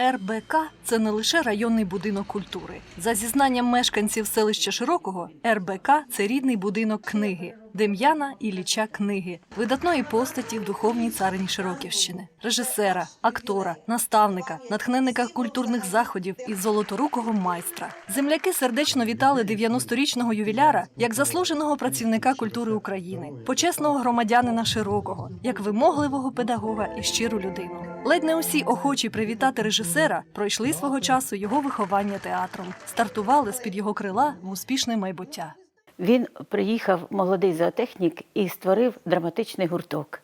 РБК це не лише районний будинок культури. За зізнанням мешканців селища Широкого, РБК це рідний будинок книги. Дем'яна Ілліча книги, видатної постаті в духовній царині Широківщини, режисера, актора, наставника, натхненника культурних заходів і золоторукого майстра. Земляки сердечно вітали 90-річного ювіляра як заслуженого працівника культури України, почесного громадянина Широкого, як вимогливого педагога і щиру людину. Ледь не усі охочі привітати режисера пройшли свого часу його виховання театром, стартували з під його крила в успішне майбуття. Він приїхав молодий зоотехнік і створив драматичний гурток.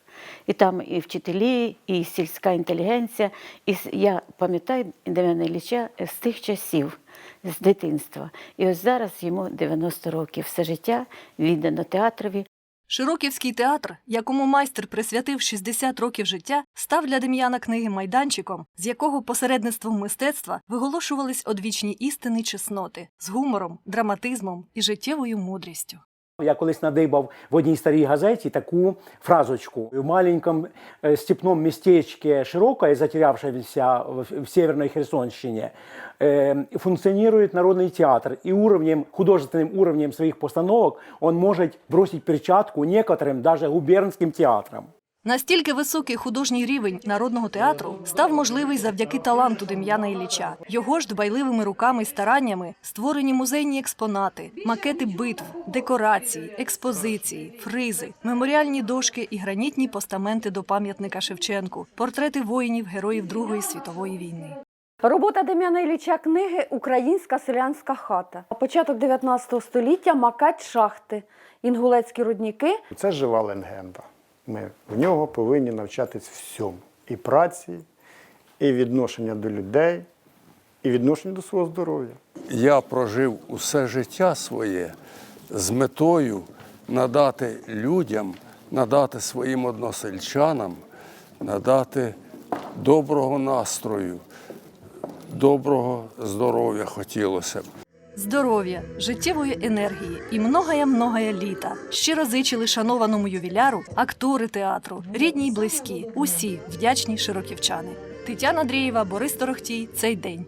І там і вчителі, і сільська інтелігенція. І я пам'ятаю Дем'яна Ілліча з тих часів, з дитинства. І ось зараз йому 90 років. Все життя віддано театрові. Широківський театр, якому майстер присвятив 60 років життя, став для Дем'яна книги майданчиком, з якого посередництвом мистецтва виголошувались одвічні істини чесноти з гумором, драматизмом і життєвою мудрістю. Я колись надибав в одній старій газеті таку фразочку. В маленьком э, степном местечке Широкое, затерявшемся в в Северной Херсонщине, э, функционирует народный театр. И уровнем, художественным уровнем своих постановок он может бросить перчатку некоторым даже губернским театрам. Настільки високий художній рівень народного театру став можливий завдяки таланту Дем'яна Ілліча. Його ж дбайливими руками й стараннями створені музейні експонати, макети битв, декорації, експозиції, фризи, меморіальні дошки і гранітні постаменти до пам'ятника Шевченку, портрети воїнів героїв Другої світової війни. Робота Дем'яна Ілліча книги Українська селянська хата. Початок 19 століття макать шахти, інгулецькі рудніки. Це жива легенда. Ми в нього повинні навчатись всьому: і праці, і відношення до людей, і відношення до свого здоров'я. Я прожив усе життя своє з метою надати людям, надати своїм односельчанам, надати доброго настрою, доброго здоров'я хотілося б. Здоров'я, життєвої енергії і многая-многая літа. Щиро зичили шанованому ювіляру, актори театру, рідні й близькі, усі вдячні широківчани. Тетяна Андрієва, Борис Торохтій. Цей день.